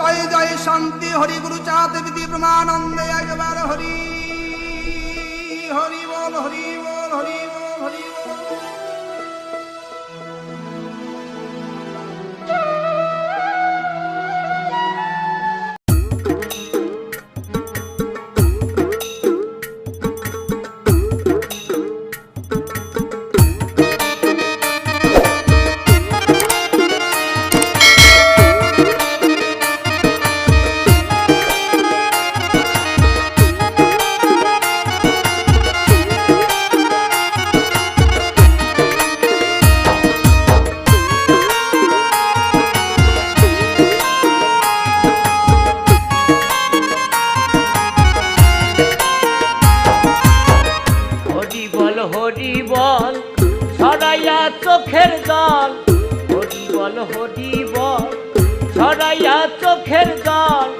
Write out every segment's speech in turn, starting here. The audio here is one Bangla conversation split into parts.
জয় জয় শান্তি, হরি গুরু চাঁদ বিধি প্রমানন্দে একবার হরি। হরি বল হরি বল হরি বল, হরি চোখের জল হরি বল হরি বল ছড়াইয়া চোখের জল।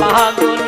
পাগল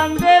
and